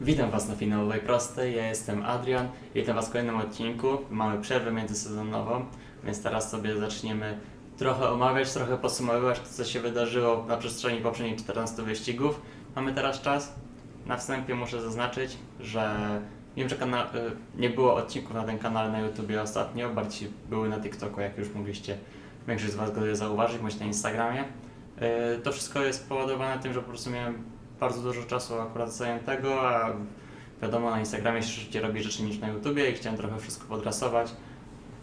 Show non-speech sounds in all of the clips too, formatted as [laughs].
Witam Was na finałowej prostej, ja jestem Adrian, witam Was w kolejnym odcinku. Mamy przerwę międzysezonową, więc teraz sobie zaczniemy trochę omawiać, trochę podsumowywać to, co się wydarzyło na przestrzeni poprzednich 14 wyścigów. Mamy teraz czas. Na wstępie muszę zaznaczyć, że wiem, że y, nie było odcinków na ten kanale na YouTubie ostatnio, bardziej były na TikToku, jak już mogliście większość z Was go zauważyć, bądź na Instagramie. Y, To wszystko jest spowodowane tym, że po prostu miałem bardzo dużo czasu akurat zajętego, a wiadomo, na Instagramie się szybciej robi rzeczy niż na YouTubie i chciałem trochę wszystko podrasować.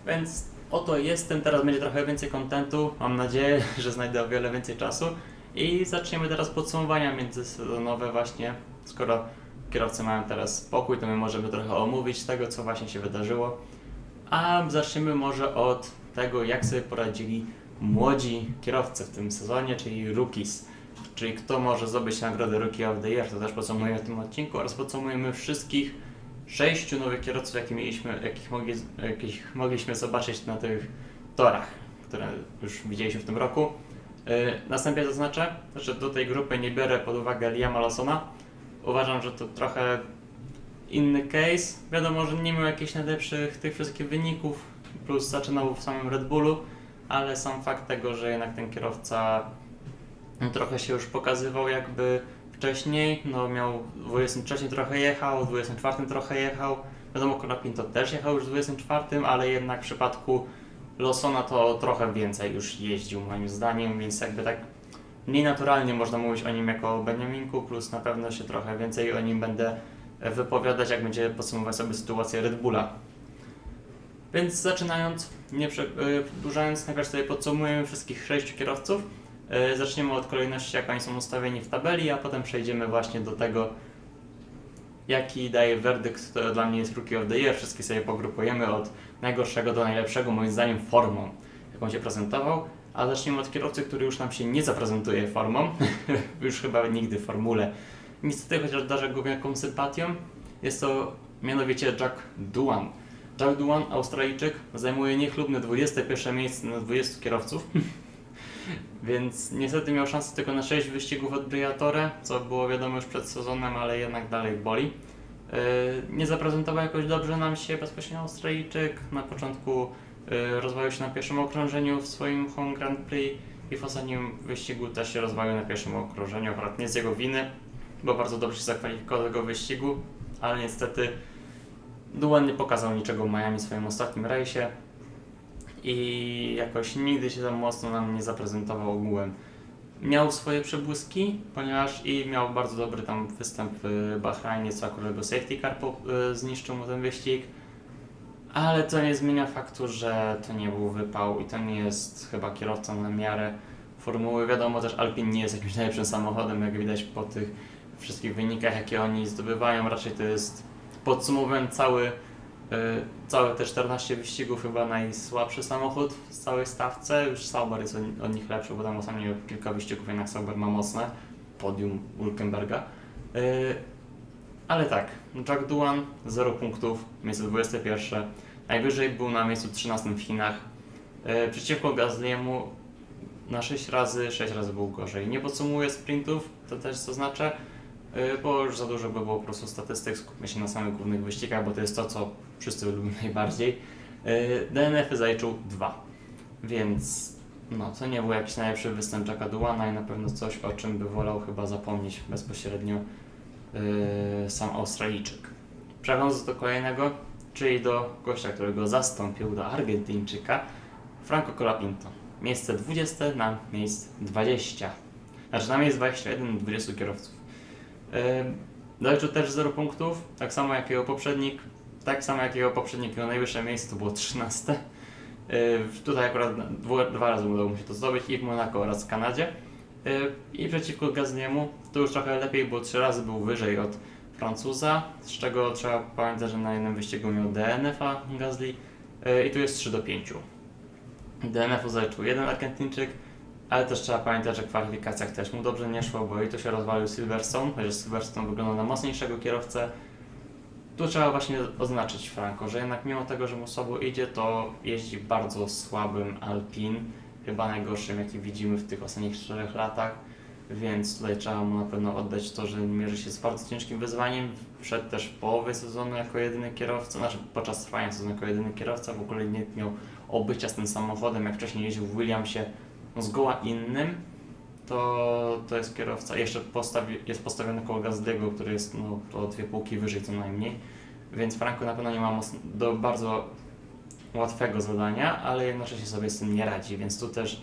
Więc oto jestem, teraz będzie trochę więcej kontentu. Mam nadzieję, [laughs] że znajdę o wiele więcej czasu. I zaczniemy teraz podsumowania międzysezonowe właśnie. Skoro kierowcy mają teraz spokój, to my możemy trochę omówić tego, co właśnie się wydarzyło. A zaczniemy może od tego, jak sobie poradzili młodzi kierowcy w tym sezonie, czyli rookies. Czyli kto może zdobyć nagrodę Rookie of the Year, to też podsumujemy w tym odcinku oraz podsumujemy wszystkich sześciu nowych kierowców, jakie mieliśmy, jakich, mogli, jakich mogliśmy zobaczyć na tych torach, które już widzieliśmy w tym roku. Yy, następnie zaznaczę, że do tej grupy nie biorę pod uwagę Liama Lawsona. Uważam, że to trochę inny case. Wiadomo, że nie miał jakichś najlepszych tych wszystkich wyników, plus zaczynał w samym Red Bullu, ale sam fakt tego, że jednak ten kierowca trochę się już pokazywał jakby wcześniej, no miał w 23 trochę jechał, w 24 trochę jechał, wiadomo Colapinto też jechał już w 24, ale jednak w przypadku Lawsona to trochę więcej już jeździł moim zdaniem, więc jakby tak mniej naturalnie można mówić o nim jako o Beniaminku, plus na pewno się trochę więcej o nim będę wypowiadać, jak będzie podsumować sobie sytuację Red Bulla. Więc zaczynając, nie y, przedłużając, najpierw sobie podsumujemy wszystkich sześciu kierowców. Y, Zaczniemy od kolejności, jak oni są ustawieni w tabeli, a potem przejdziemy właśnie do tego, jaki daje werdykt, to dla mnie jest Rookie of the Year. Wszystkie sobie pogrupujemy od najgorszego do najlepszego, moim zdaniem, formą, jaką się prezentował. A zaczniemy od kierowcy, który już nam się nie zaprezentuje formą, [laughs] już chyba nigdy w formule. Niestety, chociaż darzę go wielką sympatią, jest to mianowicie Jack Doohan. Jack Doohan, Australijczyk, zajmuje niechlubne 21 miejsce na 20 kierowców. [laughs] Więc niestety miał szansę tylko na 6 wyścigów od Briatore, co było wiadomo już przed sezonem, ale jednak dalej boli. Yy, Nie zaprezentował jakoś dobrze nam się bezpośrednio Australijczyk. Na początku yy, rozwalił się na pierwszym okrążeniu w swoim Home Grand Prix i w ostatnim wyścigu też się rozwalił na pierwszym okrążeniu. Akurat nie z jego winy, bo bardzo dobrze się zakwalifikował do tego wyścigu, ale niestety Duan nie pokazał niczego w Miami w swoim ostatnim rejsie i jakoś nigdy się tam mocno nam nie zaprezentował ogółem. Miał swoje przebłyski, ponieważ i miał bardzo dobry tam występ w Bahrajnie, co akurat go safety car po, y, zniszczył mu ten wyścig, ale to nie zmienia faktu, że to nie był wypał i to nie jest chyba kierowca na miarę formuły. Wiadomo też Alpine nie jest jakimś najlepszym samochodem, jak widać po tych wszystkich wynikach, jakie oni zdobywają. Raczej to jest, podsumowując cały Całe te 14 wyścigów chyba najsłabszy samochód w całej stawce. Już Sauber jest od- nich lepszy, bo tam ostatnio kilka wyścigów jednak Sauber ma mocne. Podium Hulkenberga. Y, Ale tak, Jack Doohan 0 punktów, miejsce 21. Najwyżej był na miejscu 13 w Chinach. Y, Przeciwko Gasly'emu na 6 razy, 6 razy był gorzej. Nie podsumuję sprintów, to też zaznaczę, y, bo już za dużo by było po prostu statystyk, skupmy się na samych głównych wyścigach, bo to jest to, co wszyscy lubią [laughs] najbardziej. Y, DNF-y zaliczył dwa, więc no, to nie był jakiś najlepszy występ Jacka Duana i na pewno coś, o czym by wolał chyba zapomnieć bezpośrednio y, sam Australijczyk. Przechodząc do kolejnego, czyli do gościa, którego zastąpił, do Argentyńczyka, Franco Colapinto. Miejsce 20 na miejsce 20. Znaczy na miejsce 21 na 20 kierowców. Zaliczył też 0 punktów, tak samo jak jego poprzednik, tak samo jak jego poprzednik, jego najwyższe miejsce to było 13. Yy, Tutaj akurat dwu, dwa razy udało mu się to zdobyć i w Monaco oraz w Kanadzie. I przeciwko Gazniemu to już trochę lepiej, bo trzy razy był wyżej od Francuza, z czego trzeba pamiętać, że na jednym wyścigu miał DNF-a Gasly yy, i tu jest 3 do 5. DNF-u zaliczył jeden Argentyńczyk, ale też trzeba pamiętać, że w kwalifikacjach też mu dobrze nie szło, bo i tu się rozwalił Silverstone, chociaż Silverstone wygląda na mocniejszego kierowcę. Tu trzeba właśnie oznaczyć Franco, że jednak mimo tego, że mu słabo idzie, to jeździ bardzo słabym Alpin, chyba najgorszym jaki widzimy w tych ostatnich 4 latach. więc tutaj trzeba mu na pewno oddać to, że mierzy się z bardzo ciężkim wyzwaniem. Wszedł też w połowie sezonu jako jedyny kierowca, znaczy podczas trwania sezonu jako jedyny kierowca, w ogóle nie miał obycia z tym samochodem, jak wcześniej jeździł w Williamsie, zgoła innym, to, to jest kierowca, jeszcze postawi, jest postawiony koło Gazdiego, który jest no, o dwie półki wyżej co najmniej, więc Franco na pewno nie ma do bardzo łatwego zadania, ale jednocześnie sobie z tym nie radzi, więc tu też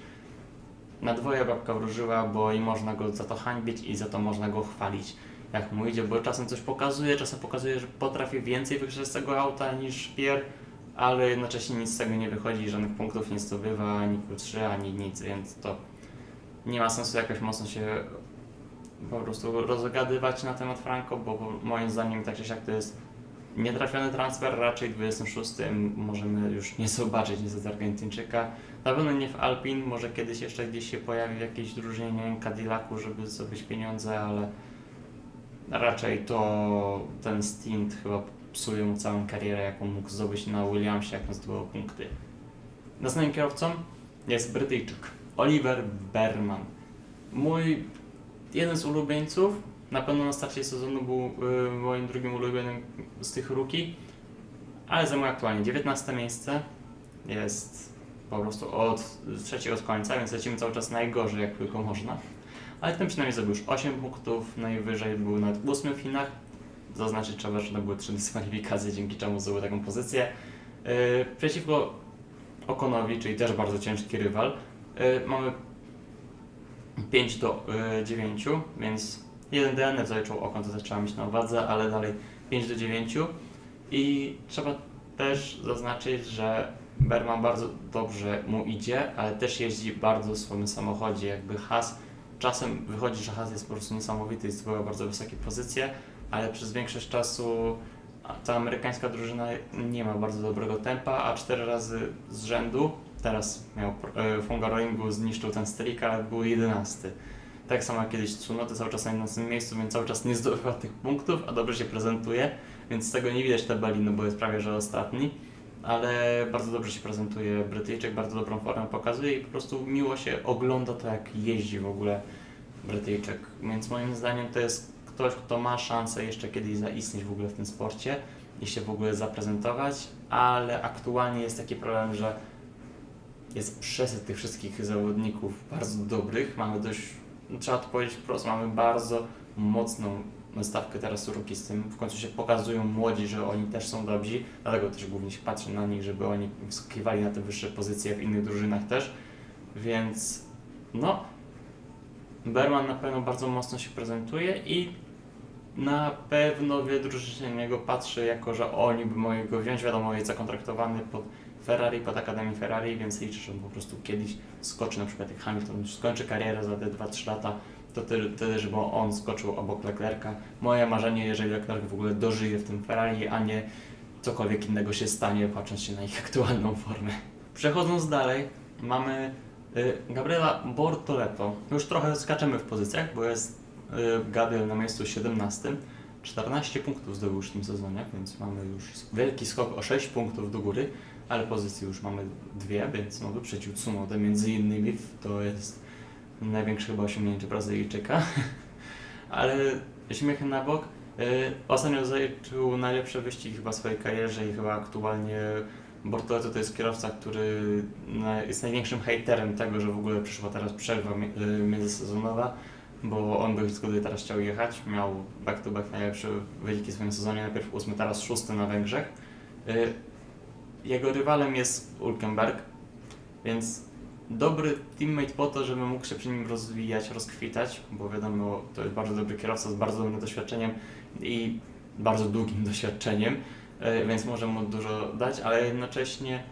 na dwoje babka wróżyła, bo i można go za to hańbić i za to można go chwalić, jak mu idzie, bo czasem coś pokazuje, czasem pokazuje, że potrafi więcej wykrzesać z tego auta niż Pier, ale jednocześnie nic z tego nie wychodzi, żadnych punktów nie zdobywa, ani Q3, ani nic, więc to nie ma sensu jakoś mocno się po prostu rozgadywać na temat Franco, bo moim zdaniem tak czy siak to jest nietrafiony transfer, raczej w 26 możemy już nie zobaczyć nic z Argentyńczyka. Na pewno nie w Alpin, może kiedyś jeszcze gdzieś się pojawi w jakiejś drużynie, nie wiem, Cadillacu, żeby zdobyć pieniądze, ale raczej to ten stint chyba psuje mu całą karierę, jaką mógł zdobyć na Williamsie, jak on zdobył punkty. Następnym kierowcą jest Brytyjczyk Oliver Berman. Mój jeden z ulubieńców, na pewno na starcie sezonu był y, moim drugim ulubionym z tych rookie, ale zajmuje aktualnie 19 miejsce. Jest po prostu od trzeciego z końca, więc lecimy cały czas najgorzej jak tylko można. Ale ten przynajmniej zrobił już 8 punktów, najwyżej był nawet 8 w Chinach. Zaznaczyć trzeba, że to były 3 dyskwalifikacje, dzięki czemu zdobył taką pozycję. Yy, przeciwko Okonowi, czyli też bardzo ciężki rywal, yy, mamy 5 do yy, 9, więc jeden DNF zaliczył Okon, to też trzeba mieć na uwadze, ale dalej 5 do 9. I trzeba też zaznaczyć, że Berman bardzo dobrze mu idzie, ale też jeździ bardzo w swoim samochodzie. Jakby Haas czasem wychodzi, że Haas jest po prostu niesamowity i zdobywa bardzo wysokie pozycje, ale przez większość czasu ta amerykańska drużyna nie ma bardzo dobrego tempa, a cztery razy z rzędu, teraz miał e, Fungaroringu, zniszczył ten streak, ale był 11. Tak samo jak kiedyś Tsunoda cały czas na 11 miejscu, więc cały czas nie zdobywa [laughs] tych punktów, a dobrze się prezentuje, więc z tego nie widać tabeli, no bo jest prawie że ostatni, ale bardzo dobrze się prezentuje Brytyjczyk, bardzo dobrą formę pokazuje i po prostu miło się ogląda to, jak jeździ w ogóle Brytyjczyk, więc moim zdaniem to jest ktoś, kto ma szansę jeszcze kiedyś zaistnieć w ogóle w tym sporcie i się w ogóle zaprezentować, ale aktualnie jest taki problem, że jest przesyt tych wszystkich zawodników bardzo dobrych. Mamy dość, no trzeba to powiedzieć wprost, mamy bardzo mocną stawkę teraz ruki z tym. W końcu się pokazują młodzi, że oni też są dobrzy, dlatego też głównie się patrzy na nich, żeby oni wskakiwali na te wyższe pozycje w innych drużynach też. Więc no, Berman na pewno bardzo mocno się prezentuje i na pewno na niego patrzy jako, że oni by mogli go wziąć. Wiadomo, jest zakontraktowany pod Ferrari, pod Akademię Ferrari, więc liczę, że on po prostu kiedyś skoczy, na przykład jak Hamilton skończy karierę za te 2-3 lata, to tyle, żeby on skoczył obok Leclerca. Moje marzenie, jeżeli Leclerc w ogóle dożyje w tym Ferrari, a nie cokolwiek innego się stanie, patrząc się na ich [laughs] aktualną formę. Przechodząc dalej, mamy Gabriela Bortoleto. Już trochę skaczemy w pozycjach, bo jest y, Gabriel na miejscu 17. 14 punktów zdobył już w tym sezonie, więc mamy już wielki skok o 6 punktów do góry, ale pozycji już mamy dwie, więc no wyprzedził Tsunodę między innymi. To jest największe chyba osiągnięcie Brazylijczyka. [laughs] ale śmiechem na bok. y, Ostatnio zaliczył najlepsze wyścigi chyba w swojej karierze i chyba aktualnie Bortoleto to jest kierowca, który jest największym hejterem tego, że w ogóle przyszła teraz przerwa y, międzysezonowa, bo on by zgody teraz chciał jechać. Miał back-to-back najlepsze wyniki w swoim sezonie, najpierw ósmy, teraz szósty na Węgrzech. Y, Jego rywalem jest Ulkenberg, więc dobry teammate po to, żeby mógł się przy nim rozwijać, rozkwitać, bo wiadomo, to jest bardzo dobry kierowca z bardzo dobrym doświadczeniem i bardzo długim [laughs] doświadczeniem, więc może mu dużo dać, ale jednocześnie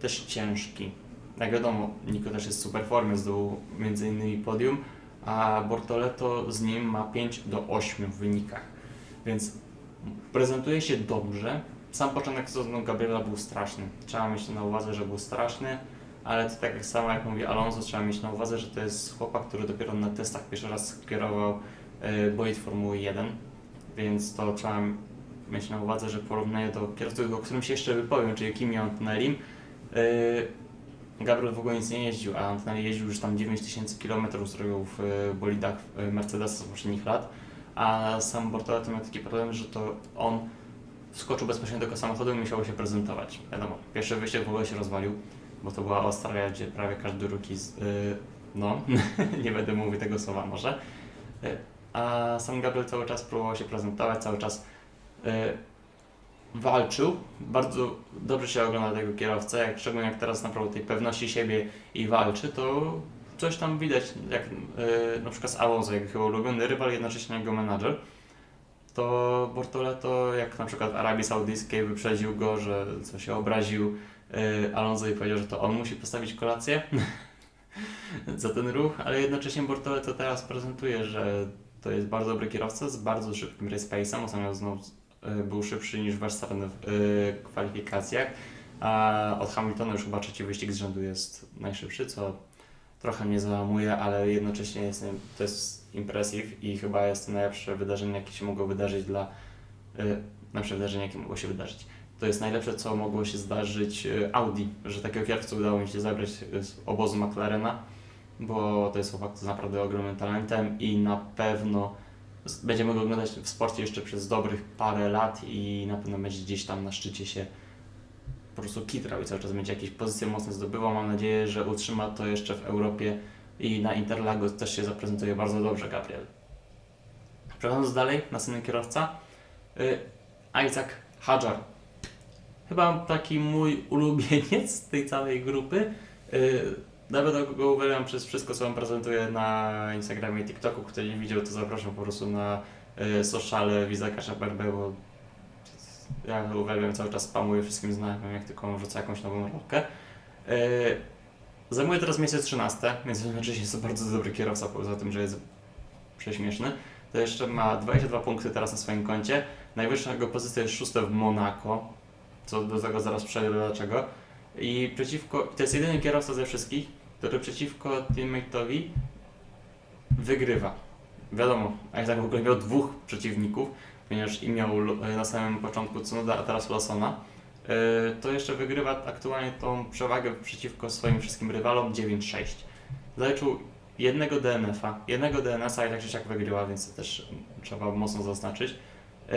też ciężki. Jak wiadomo, Nico też jest super formie, zdobył między innymi podium, a Bortoleto z nim ma 5 do 8 w wynikach, więc prezentuje się dobrze. Sam początek sezonu Gabriela był straszny. Trzeba mieć na uwadze, że był straszny, ale to tak jak samo jak mówi Alonso, trzeba mieć na uwadze, że to jest chłopak, który dopiero na testach pierwszy raz kierował e, bolid Formuły 1, więc to trzeba mieć na uwadze, że porównanie do kierowców, o którym się jeszcze wypowiem, czyli Kimi Antonelim, e, Gabriel w ogóle nic nie jeździł, a Antonelli jeździł już tam 9000 km zrobił w e, bolidach e, Mercedesa z poprzednich lat, a sam Bortoleto miał taki problem, że to on wskoczył bezpośrednio do samochodu i musiał się prezentować. Wiadomo, pierwszy wyścig w ogóle się rozwalił, bo to była Australia, gdzie prawie każdy ruki z... y, no, [laughs] nie będę mówił tego słowa może. Y, a sam Gabriel cały czas próbował się prezentować, cały czas y, walczył. Bardzo dobrze się ogląda tego kierowcę, jak, szczególnie jak teraz naprawdę tej pewności siebie i walczy, to coś tam widać, jak y, na przykład z Alonso, jak chyba ulubiony rywal, jednocześnie jego menadżer to Bortoleto, jak na przykład w Arabii Saudyjskiej wyprzedził go, że co się obraził yy, Alonso i powiedział, że to on musi postawić kolację [laughs] za ten ruch, ale jednocześnie Bortoleto teraz prezentuje, że to jest bardzo dobry kierowca z bardzo szybkim race pace'em, ostatnio znowu yy, był szybszy niż Verstappen w yy, kwalifikacjach, a od Hamiltona już chyba trzeci wyścig z rzędu jest najszybszy, co trochę mnie załamuje, ale jednocześnie jest, to jest impressive i chyba jest to najlepsze wydarzenie, jakie się mogło wydarzyć dla. Y, najlepsze wydarzenie, jakie mogło się wydarzyć. To jest najlepsze, co mogło się zdarzyć Audi, że takiego kierowcę udało mi się zabrać z obozu McLarena, bo to jest chłopak z naprawdę ogromnym talentem i na pewno będziemy go oglądać w sporcie jeszcze przez dobrych parę lat i na pewno będzie gdzieś tam na szczycie się po prostu kitrał i cały czas będzie jakieś pozycje mocne zdobywał. Mam nadzieję, że utrzyma to jeszcze w Europie i na Interlagos też się zaprezentuje bardzo dobrze Gabriel. Przechodząc dalej, następny kierowca, y, Isaac Hadjar. Chyba taki mój [laughs] ulubieniec tej całej grupy. Y, Nawet go uwielbiam przez wszystko, co on prezentuje na Instagramie i TikToku. Kto nie widział, to zapraszam po prostu na y, sociale Wizaka Szaberbę, bo ja go uwielbiam, cały czas spamuję wszystkim znajomym, jak tylko on rzuca jakąś nową rolkę. Yy, zajmuje teraz miejsce 13, więc jednocześnie jest to bardzo dobry kierowca, poza tym, że jest prześmieszny. To jeszcze ma 22 punkty teraz na swoim koncie. Najwyższa jego pozycja jest szósta w Monako, co do tego zaraz przejdę dlaczego. I przeciwko, to jest jedyny kierowca ze wszystkich, który przeciwko teammate'owi wygrywa. Wiadomo, Isaac w ogóle miał dwóch przeciwników, ponieważ i miał e, na samym początku Tsunoda, a teraz Lawsona, e, to jeszcze wygrywa aktualnie tą przewagę przeciwko swoim wszystkim rywalom 9-6. Zaliczył jednego DNF-a, jednego DNS-a i tak siak wygrywa, więc to też trzeba mocno zaznaczyć. E,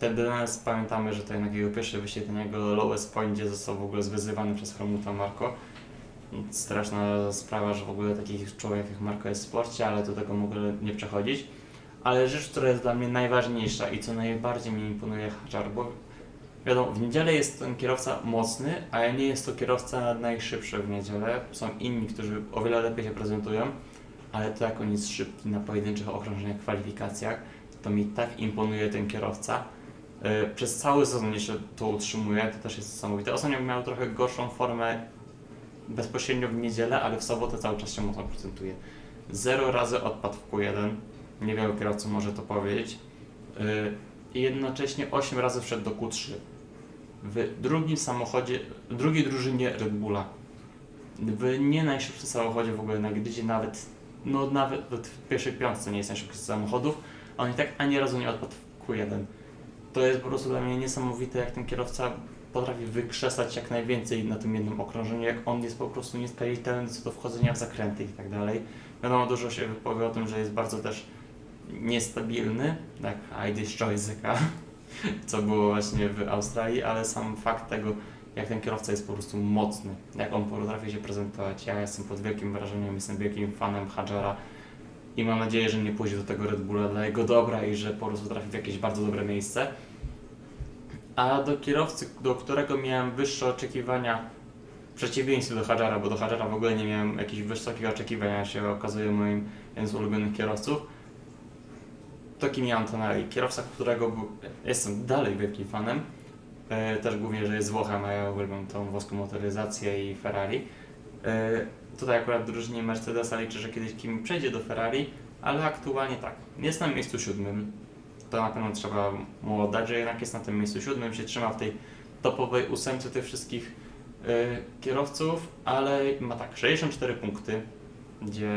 Ten DNS pamiętamy, że to jednak jego pierwszy wyścig, ten jego lowest point, gdzie został w ogóle zwyzywany przez Helmuta Marko. Straszna sprawa, że w ogóle takich człowiek jak Marko jest w sporcie, ale do tego mogę nie przechodzić. Ale rzecz, która jest dla mnie najważniejsza i co najbardziej mi imponuje Hajar, bo wiadomo, w niedzielę jest ten kierowca mocny, ale nie jest to kierowca najszybszy w niedzielę. Są inni, którzy o wiele lepiej się prezentują, ale to jak on jest szybki na pojedynczych okrążeniach, kwalifikacjach, to mi tak imponuje ten kierowca. Yy, Przez cały sezon jeszcze to utrzymuje, to też jest niesamowite. Ostatnio miał trochę gorszą formę bezpośrednio w niedzielę, ale w sobotę cały czas się mocno prezentuje. Zero razy odpadł w Q1, niewielu kierowców może to powiedzieć. Yy, I jednocześnie 8 razy wszedł do Q3. W drugim samochodzie, w drugiej drużynie Red Bulla. W nie najszybszym samochodzie w ogóle na gridzie, nawet, no nawet w pierwszej piątce nie jest najszybszy samochodów, a on i tak ani razu nie odpadł w Q1. To jest po prostu dla mnie niesamowite, jak ten kierowca potrafi wykrzesać jak najwięcej na tym jednym okrążeniu, jak on jest po prostu niesprawiedliwy co do wchodzenia w zakręty i tak dalej. Wiadomo, dużo się wypowie o tym, że jest bardzo też niestabilny, tak I destroy Zyka, co było właśnie w Australii, ale sam fakt tego, jak ten kierowca jest po prostu mocny, jak on potrafi się prezentować. Ja jestem pod wielkim wrażeniem, jestem wielkim fanem Hadżara i mam nadzieję, że nie pójdzie do tego Red Bulla dla jego dobra i że po prostu trafi w jakieś bardzo dobre miejsce. A do kierowcy, do którego miałem wyższe oczekiwania, w przeciwieństwie do Hadżara, bo do Hadżara w ogóle nie miałem jakichś wysokich oczekiwań, a się okazuje moim jednym z ulubionych kierowców, to Kimi Antonelli, kierowca, którego był, jestem dalej wielkim fanem, e, też głównie, że jest Włochem, a ja uwielbiam tą włoską motoryzację i Ferrari. E, tutaj akurat w drużynie Mercedesa liczę, że kiedyś Kimi przejdzie do Ferrari, ale aktualnie tak, jest na miejscu siódmym, to na pewno trzeba mu oddać, że jednak jest na tym miejscu siódmym, się trzyma w tej topowej ósemce tych wszystkich e, kierowców, ale ma tak, 64 punkty, gdzie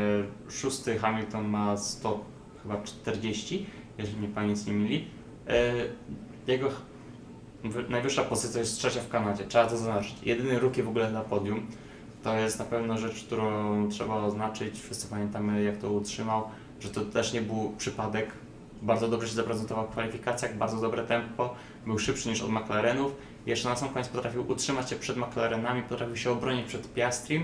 szósty Hamilton ma 100, chyba 40, jeżeli mnie pamięć nie myli. E, Jego wy- najwyższa pozycja jest trzecia w Kanadzie, trzeba to zaznaczyć. Jedyny rookie w ogóle na podium, To jest na pewno rzecz, którą trzeba oznaczyć. Wszyscy pamiętamy, jak to utrzymał, że to też nie był przypadek. Bardzo dobrze się zaprezentował w kwalifikacjach, bardzo dobre tempo, był szybszy niż od McLarenów. Jeszcze na sam koniec potrafił utrzymać się przed McLarenami, potrafił się obronić przed Piastrim,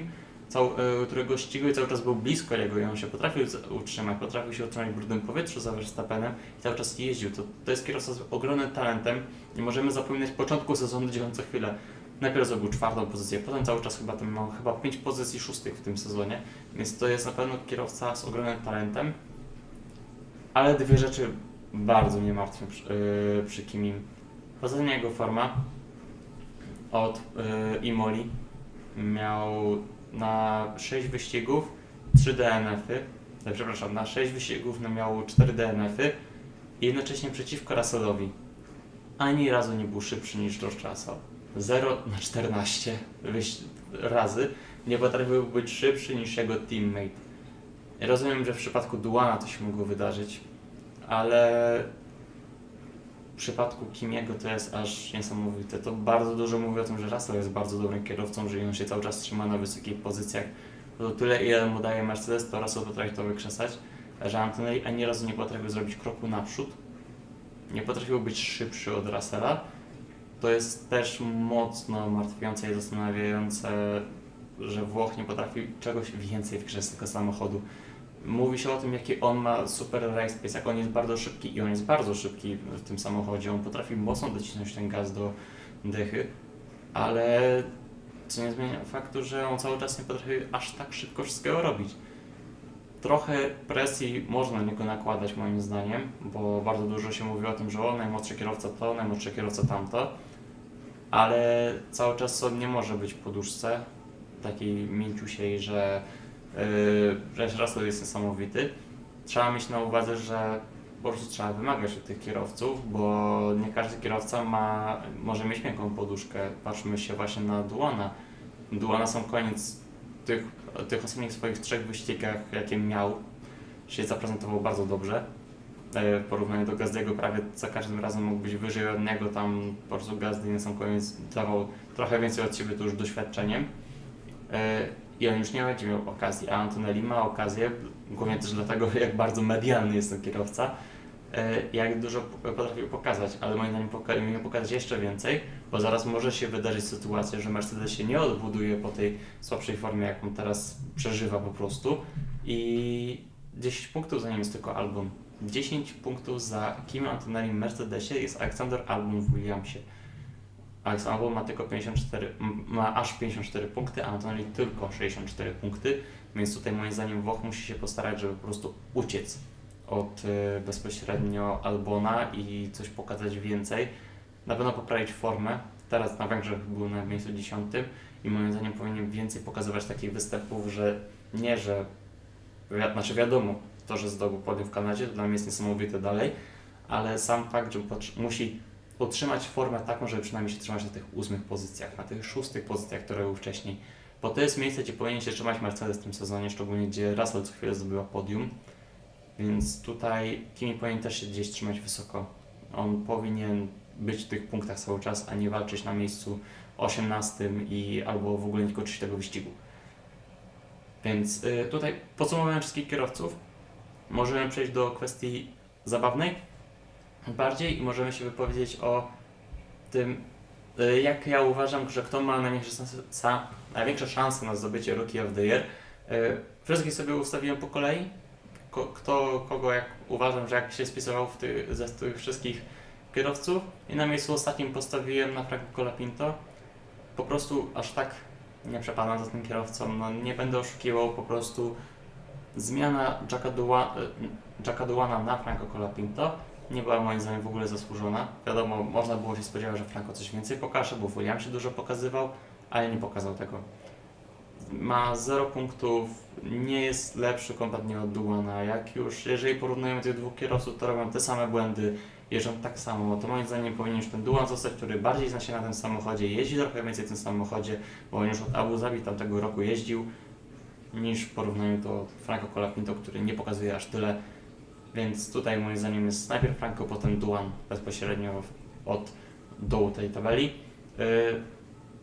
y, którego ścigał i cały czas był blisko jego i on się potrafił utrzymać, potrafił się utrzymać w brudnym powietrzu za Verstappenem i cały czas jeździł. To, to jest kierowca z ogromnym talentem. Nie możemy zapominać początku sezonu, co chwilę najpierw zrobił czwartą pozycję, potem cały czas chyba tam miał chyba pięć pozycji szóstych w tym sezonie, więc to jest na pewno kierowca z ogromnym talentem. Ale dwie rzeczy bardzo mnie martwią przy, yy, przy Kimim. Poza tym jego forma od yy, Imoli miał na 6 wyścigów 3 DNF-y, e, przepraszam, na 6 wyścigów no miał 4 DNF-y i jednocześnie przeciwko Russellowi. Ani razu nie był szybszy niż George Russell. 0 na 14 wyś- razy nie potrafił być szybszy niż jego teammate. Rozumiem, że w przypadku Duana to się mogło wydarzyć, ale w przypadku Kimiego to jest aż niesamowite. To bardzo dużo mówi o tym, że Russell jest bardzo dobrym kierowcą, że on się cały czas trzyma na wysokich pozycjach. To tyle, ile mu daje Mercedes, to Russell potrafi to wykrzesać, że Antonelli ani razu nie potrafił zrobić kroku naprzód. Nie potrafił być szybszy od Russella. To jest też mocno martwiące i zastanawiające, że Włoch nie potrafi czegoś więcej w grze z tego samochodu. Mówi się o tym, jaki on ma super race pace, jak on jest bardzo szybki i on jest bardzo szybki w tym samochodzie. On potrafi mocno docisnąć ten gaz do dechy, ale co nie zmienia faktu, że on cały czas nie potrafi aż tak szybko wszystkiego robić. Trochę presji można na niego nakładać moim zdaniem, bo bardzo dużo się mówi o tym, że o, najmłodszy kierowca to, najmłodszy kierowca tamto, ale cały czas on nie może być w poduszce takiej mięciusiej, że yy, że Russell jest niesamowity. Trzeba mieć na uwadze, że po prostu trzeba wymagać od tych kierowców, bo nie każdy kierowca ma, może mieć miękką poduszkę. Patrzmy się właśnie na Duana. Duana sam koniec tych, tych ostatnich swoich trzech wyścigach, jakie miał, się zaprezentował bardzo dobrze. E, W porównaniu do Gazdiego prawie za każdym razem mógł być wyżej od niego, tam po prostu Gazdy na sam koniec dawał trochę więcej od siebie, to już doświadczeniem. I on już nie będzie miał okazji, a Antonelli ma okazję, głównie też dlatego, jak bardzo medialny jest ten kierowca, e, jak dużo potrafił pokazać, ale moim zdaniem powinien pokazać jeszcze więcej, bo zaraz może się wydarzyć sytuacja, że Mercedes się nie odbuduje po tej słabszej formie, jaką teraz przeżywa po prostu i 10 punktów za nim jest tylko Albon. 10 punktów za Kim Antonelli Mercedesie jest Aleksander Albon w Williamsie. Alex ma tylko 54, m- ma aż 54 punkty, a Antonelli tylko 64 punkty, więc tutaj moim zdaniem Włoch musi się postarać, żeby po prostu uciec od y, bezpośrednio Albona i coś pokazać więcej. Na pewno poprawić formę. Teraz na Węgrzech był na miejscu 10 i moim zdaniem powinien więcej pokazywać takich występów, że nie, że znaczy wiadomo, to, że zdobył podium w Kanadzie, to dla mnie jest niesamowite dalej, ale sam fakt, że musi utrzymać formę taką, żeby przynajmniej się trzymać na tych ósmych pozycjach, na tych szóstych pozycjach, które były wcześniej. Bo to jest miejsce, gdzie powinien się trzymać Mercedes w tym sezonie, szczególnie gdzie Russell co chwilę zdobyła podium. Więc tutaj Kimi powinien też się gdzieś trzymać wysoko. On powinien być w tych punktach cały czas, a nie walczyć na miejscu 18 i albo w ogóle nie kończyć tego wyścigu. Więc y, tutaj podsumowując wszystkich kierowców, możemy przejść do kwestii zabawnej bardziej i możemy się wypowiedzieć o tym, y, jak ja uważam, że kto ma największe szanse, największe szanse na zdobycie Rookie of the Year. Y, Wszystkich sobie ustawiłem po kolei. Ko- kto, kogo jak uważam, że jak się spisywał w tych, ze tych wszystkich kierowców. I na miejscu ostatnim postawiłem na Franco Colapinto. Po prostu aż tak nie przepadam za tym kierowcą. No, nie będę oszukiwał, po prostu zmiana Jacka, Dua, y, Jacka Duana na Franco Colapinto nie była moim zdaniem w ogóle zasłużona. Wiadomo, można było się spodziewać, że Franco coś więcej pokaże, bo William się dużo pokazywał, ale nie pokazał tego. Ma 0 punktów, nie jest lepszy kompletnie od Duana. Jak już, jeżeli porównujemy tych dwóch kierowców, to robią te same błędy, jeżdżą tak samo, to moim zdaniem powinien już ten Duan zostać, który bardziej zna się na tym samochodzie, jeździ trochę więcej w tym samochodzie, bo on już od Abu Zabi tamtego roku jeździł, niż w porównaniu do Franco Colapinto, który nie pokazuje aż tyle. Więc tutaj moim zdaniem jest najpierw Franco, potem Duan bezpośrednio od dołu tej tabeli. Yy,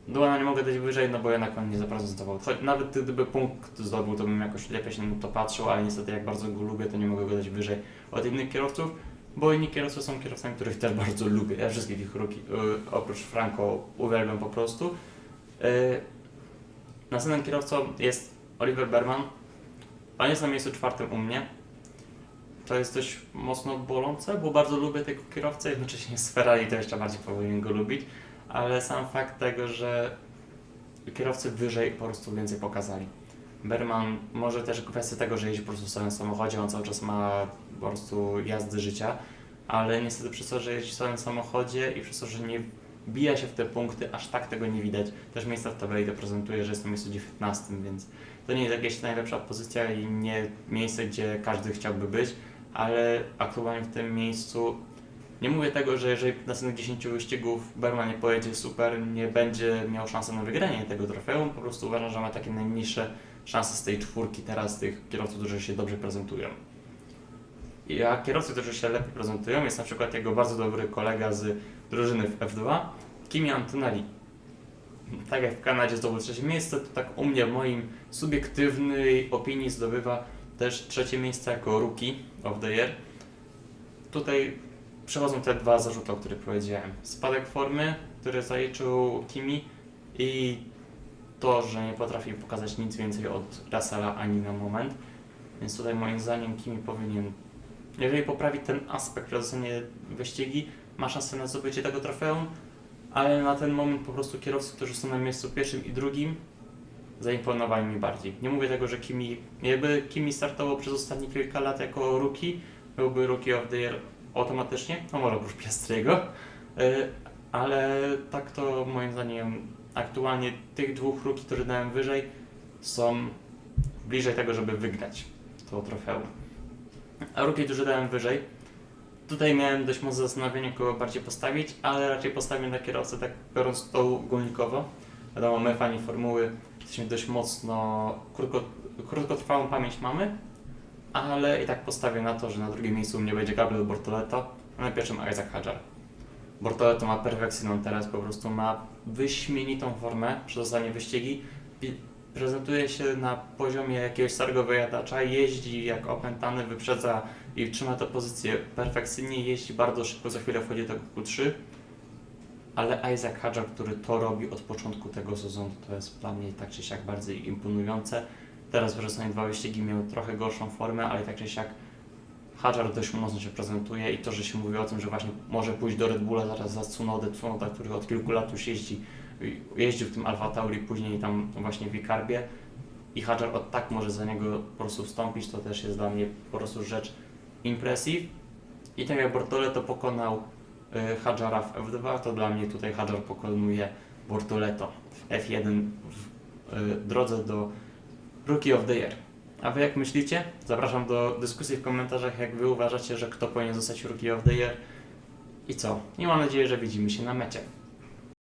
Duana nie mogę dać wyżej, no bo jednak on nie zaprezentował. Nawet gdyby punkt zdobył, to bym jakoś lepiej się na to patrzył, ale niestety jak bardzo go lubię, to nie mogę go dać wyżej od innych kierowców, bo inni kierowcy są kierowcami, których też bardzo lubię. Ja wszystkich ich ruki, y, oprócz Franco uwielbiam po prostu. Y, następnym kierowcą jest Oliver Berman. On jest na miejscu czwartym u mnie. To jest dość mocno bolące, bo bardzo lubię tego kierowcę, jednocześnie z Ferrari to jeszcze bardziej powinien go lubić, ale sam fakt tego, że kierowcy wyżej po prostu więcej pokazali. Berman może też kwestia tego, że jeździ po prostu w swoim samochodzie, on cały czas ma po prostu jazdy życia, ale niestety przez to, że jeździ w swoim samochodzie i przez to, że nie bija się w te punkty, aż tak tego nie widać. Też miejsca w tabeli to prezentuje, że jest na miejscu 19, więc to nie jest jakaś najlepsza pozycja i nie miejsce, gdzie każdy chciałby być, ale aktualnie w tym miejscu nie mówię tego, że jeżeli w następnych 10 wyścigów Berman nie pojedzie super, nie będzie miał szansy na wygranie tego trofeum, po prostu uważam, że ma takie najmniejsze szanse z tej czwórki teraz tych kierowców, którzy się dobrze prezentują. I a kierowcy, którzy się lepiej prezentują, jest na przykład jego bardzo dobry kolega z drużyny w F2, Kimi Antonelli. Tak jak w Kanadzie zdobył trzecie miejsce, to tak u mnie w moim subiektywnej opinii zdobywa też trzecie miejsce jako Rookie of the Year. Tutaj przechodzą te dwa zarzuty, o których powiedziałem. Spadek formy, który zaliczył Kimi i to, że nie potrafi pokazać nic więcej od Russella ani na moment. Więc tutaj moim zdaniem Kimi powinien, jeżeli poprawi ten aspekt prowadzenia wyścigi, ma szansę na zdobycie tego trofeum, ale na ten moment po prostu kierowcy, którzy są na miejscu pierwszym i drugim, zaimponowali mi bardziej. Nie mówię tego, że Kimi, jakby Kimi startował przez ostatnie kilka lat jako rookie, byłby rookie of the year automatycznie, no może oprócz Piastriego, y, ale tak to moim zdaniem aktualnie tych dwóch rookie, którzy dałem wyżej, są bliżej tego, żeby wygrać to trofeum. A rookie, którzy dałem wyżej, tutaj miałem dość mocne zastanowienie, kogo bardziej postawić, ale raczej postawię na kierowcę, tak biorąc to ogólnikowo. Wiadomo, my fani formuły jesteśmy dość mocno, krótko, krótkotrwałą pamięć mamy, ale i tak postawię na to, że na drugim miejscu mnie będzie Gabriel Bortoleto, a na pierwszym Isaac Hadjar. Bortoleto ma perfekcyjną teraz, po prostu ma wyśmienitą formę przez ostatnie wyścigi. Prezentuje się na poziomie jakiegoś starego wyjadacza, jeździ jak opętany, wyprzedza i trzyma tę pozycję perfekcyjnie, jeździ bardzo szybko, za chwilę wchodzi do Q3. Ale Isaac Hadjar, który to robi od początku tego sezonu, to jest dla mnie tak czy siak bardziej imponujące. Teraz w ostatnie dwa wyścigi miał trochę gorszą formę, ale tak czy siak Hadjar dość mocno się prezentuje i to, że się mówi o tym, że właśnie może pójść do Red Bulla zaraz za Tsunodę, Tsunoda, który od kilku lat już jeździ, jeździł w tym Alfa Tauri, później tam właśnie w Wikarbie i Hadjar od tak może za niego po prostu wstąpić, to też jest dla mnie po prostu rzecz impressive. I tak jak Bortoleto pokonał y, Hadjara w F2, to dla mnie tutaj Hadjar pokonuje Bortoleto w F1 w y, drodze do Rookie of the Year. A Wy jak myślicie? Zapraszam do dyskusji w komentarzach, jak Wy uważacie, że kto powinien zostać Rookie of the Year i co? I mam nadzieję, że widzimy się na mecie.